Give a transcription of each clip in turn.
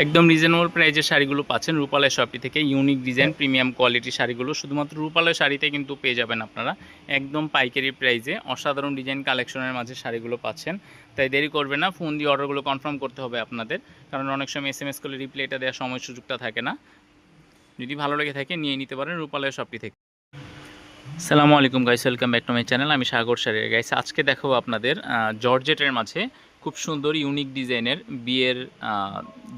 একদম রিজনেবল প্রাইজের শাড়িগুলো পাচ্ছেন। রূপালয় শপটি থেকে ইউনিক ডিজাইন প্রিমিয়াম কোয়ালিটির শাড়িগুলো। শুধুমাত্র রূপালয় শাড়িতে কিন্তু পেয়ে যাবেন আপনারা। একদম পাইকারি প্রাইজে অসাধারণ ডিজাইন কালেকশনের মাঝে শাড়িগুলো পাচ্ছেন। তাই দেরি করবে না ফোন দিয়ে অর্ডারগুলো কনফার্ম করতে হবে আপনাদের। কারণ অনেক সময় এস এম এস করলে রিপ্লাইটা দেওয়ার সময় সুযোগটা থাকে না। যদি ভালো লেগে থাকে নিয়ে নিতে পারেন রূপালয় শপটি থেকে। সালামু আলাইকুম guys welcome back to my channel আমি সাগর সারের গাইস আজকে দেখাবো আপনাদের জর্জেটের মাঝে খুব সুন্দর ইউনিক ডিজাইনের বিয়ের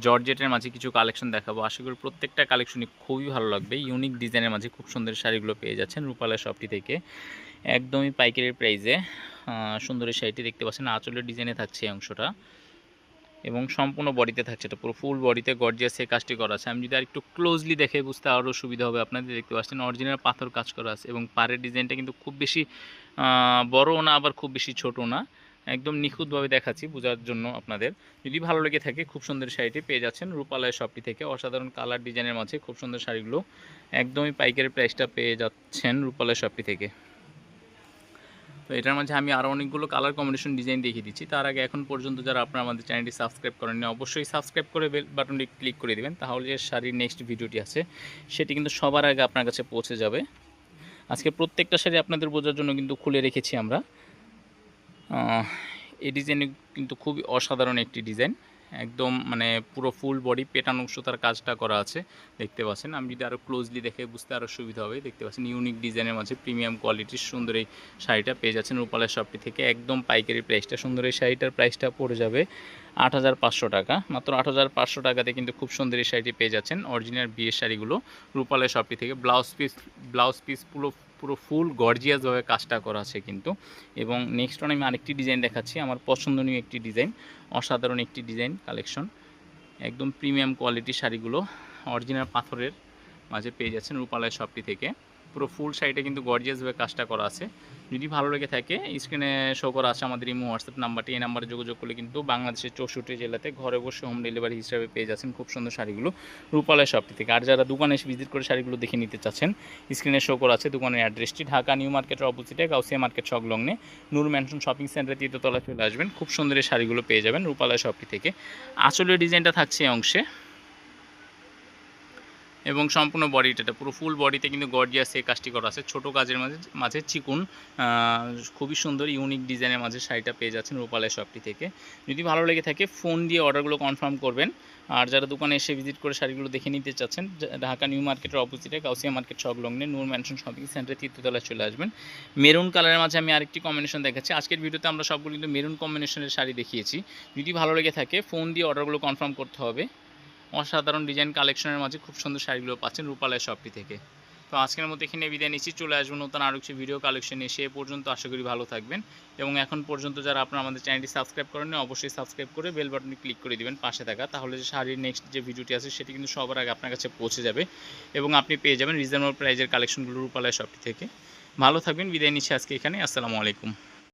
জর্জেটের মাঝে কিছু কালেকশন দেখাবো। আশা করি প্রত্যেকটা কালেকশনই খুবই ভালো লাগবে। ইউনিক ডিজাইনের মাঝে খুব সুন্দর শাড়িগুলো পেয়ে যাচ্ছেন রূপালয় শপটি থেকে। একদমই পাইকারি প্রাইসে সুন্দর শাড়িটি দেখতে পাচ্ছেন। আঁচলের ডিজাইনে থাকছে এই অংশটা। এবং সম্পূর্ণ বডিতে থাকছে এটা। পুরো ফুল বডিতে গর্জিয়াস এই কাজটি করা আছে। আমি যদি আর একটু ক্লোজলি দেখে বুঝতে আরও সুবিধা হবে আপনাদের, দেখতে পাচ্ছেন অরিজিনাল পাথর কাজ করা আছে। এবং পাড়ের ডিজাইনটা কিন্তু খুব বেশি বড়ও না, আবার খুব বেশি ছোট না। একদম নিখুঁতভাবে দেখাচ্ছি বোঝার জন্য আপনাদের। যদি ভালো লেগে থাকে, খুব সুন্দর শাড়িটি পেয়ে যাচ্ছেন রূপালয় শপটি থেকে। অসাধারণ কালার ডিজাইনের মাঝে খুব সুন্দর শাড়িগুলো একদমই পাইকারি প্রাইসটা পেয়ে যাচ্ছেন রূপালয় শপটি থেকে। তো এটার মাঝে আমি আরও অনেকগুলো কালার কম্বিনেশন ডিজাইন দেখিয়ে দিচ্ছি। তার আগে এখন পর্যন্ত যারা আপনারা আমাদের চ্যানেলটি সাবস্ক্রাইব করেননি, অবশ্যই সাবস্ক্রাইব করে বেল বাটনটি ক্লিক করে দেবেন। তাহলে যে শাড়ির নেক্সট ভিডিওটি আছে, সেটি কিন্তু সবার আগে আপনার কাছে পৌঁছে যাবে। আজকে প্রত্যেকটা শাড়ি আপনাদের বোঝার জন্য কিন্তু খুলে রেখেছি আমরা। এই ডিজাইন কিন্তু খুবই অসাধারণ একটি ডিজাইন একদম মানে পুরো ফুল বডি পেটান অংশতার কাজটা করা আছে, দেখতে পাচ্ছেন। আমি যদি আরও ক্লোজলি দেখে বুঝতে আরও সুবিধা হবে, দেখতে পাচ্ছেন ইউনিক ডিজাইনের মাঝে প্রিমিয়াম কোয়ালিটির সুন্দর এই শাড়িটা পেয়ে যাচ্ছেন রূপালের শপটি থেকে। একদম পাইকারি প্রাইসটা সুন্দর এই শাড়িটার প্রাইসটা পড়ে যাবে। আট হাজার পাঁচশো টাকা। মাত্র আট হাজার পাঁচশো টাকাতে কিন্তু খুব সুন্দর এই শাড়িটি পেয়ে যাচ্ছেন। অরিজিনাল বিয়ের শাড়িগুলো রূপালের শপটি থেকে। ব্লাউজ পিস ব্লাউজ পিস পুরো পুরো ফুল গর্জিয়াসভাবে কাজটা করা আছে কিন্তু। এবং নেক্সট ওয়ান আমি আরেকটি ডিজাইন দেখাচ্ছি। আমার পছন্দনীয় একটি ডিজাইন অসাধারণ একটি ডিজাইন কালেকশন একদম প্রিমিয়াম কোয়ালিটির শাড়িগুলো অরিজিনাল পাথরের মাঝে পেয়ে যাচ্ছেন রূপালয় শপটি থেকে। পুরো ফুল শাড়িটা কিন্তু গর্জিয়াসভাবে কাজটা করা আছে। যদি ভালো লেগে থাকে স্ক্রিনে শো করা আছে আমাদের ইমো হোয়াটসঅ্যাপ নাম্বারটি এই নাম্বারে যোগাযোগ করলে কিন্তু বাংলাদেশের চৌষট্টি জেলাতে ঘরে বসে হোম ডেলিভারি হিসাবে পেয়ে যাচ্ছেন খুব সুন্দর শাড়িগুলো রূপালয় শপটি থেকে। আর যারা দোকানে এসে ভিজিট করে শাড়িগুলো দেখে নিতে চাচ্ছেন স্ক্রিনে শো করা আছে দোকানের অ্যাড্রেসটি ঢাকা নিউ মার্কেটের অপোজিটে গাউসিয়া মার্কেট সংলগ্নে। নূর ম্যানশন শপিং সেন্টার তৃতীয়তলা চলে আসবেন, খুব সুন্দর এই শাড়িগুলো পেয়ে যাবেন রূপালয় শপটি থেকে। আঁচলের ডিজাইনটা থাকছে এই অংশে। এবং সম্পূর্ণ বডিটা পুরো ফুল বডিতে কিন্তু গর্জিয়াস এই কাজটি করা আছে। ছোটো কাজের মাঝে মাঝে চিকুন খুবই সুন্দর ইউনিক ডিজাইনের মাঝে শাড়িটা পেয়ে যাচ্ছেন রূপালয় শপটি থেকে। যদি ভালো লেগে থাকে ফোন দিয়ে অর্ডারগুলো কনফার্ম করবেন। আর যারা দোকানে এসে ভিজিট করে শাড়িগুলো দেখে নিতে চাচ্ছেন ঢাকা নিউ মার্কেটের অপোজিটে কাউসিয়া মার্কেট সংলগ্নে নূর ম্যানশন শপিং সেন্টারে তৃতীয়তলায় চলে আসবেন। মেরুন কালারের মাঝে আমি আরেকটি কম্বিনেশন দেখাচ্ছি। আজকের ভিডিওতে আমরা সবগুলো কিন্তু মেরুন কম্বিনেশনের শাড়ি দেখিয়েছি। যদি ভালো লেগে থাকে ফোন দিয়ে অর্ডারগুলো কনফার্ম করতে হবে। অসাধারণ ডিজাইন কালেকশনের মাঝে খুব সুন্দর শাড়িগুলো পাচ্ছেন রূপালয় শপটি থেকে। তো আজকের মতো এখানে বিদায় নিচ্ছি, চলে আসব নতুন আরও কিছু ভিডিও কালেকশন এ পর্যন্ত আশা করি ভালো থাকবেন। এবং এখন পর্যন্ত যারা আপনারা আমাদের চ্যানেলটি সাবস্ক্রাইব করেন অবশ্যই সাবস্ক্রাইব করে বেল বাটনে ক্লিক করে দিবেন, পাশে থাকা। তাহলে যে শাড়ির নেক্সট যে ভিডিওটি আছে, সেটি কিন্তু সবার আগে আপনার কাছে পৌঁছে যাবে এবং আপনি পেয়ে যাবেন রিজনেবল প্রাইজের কালেকশনগুলো রূপালয় শপটি থেকে। ভালো থাকবেন, বিদায় নিচ্ছি আজকে এখানে, আসসালামু আলাইকুম।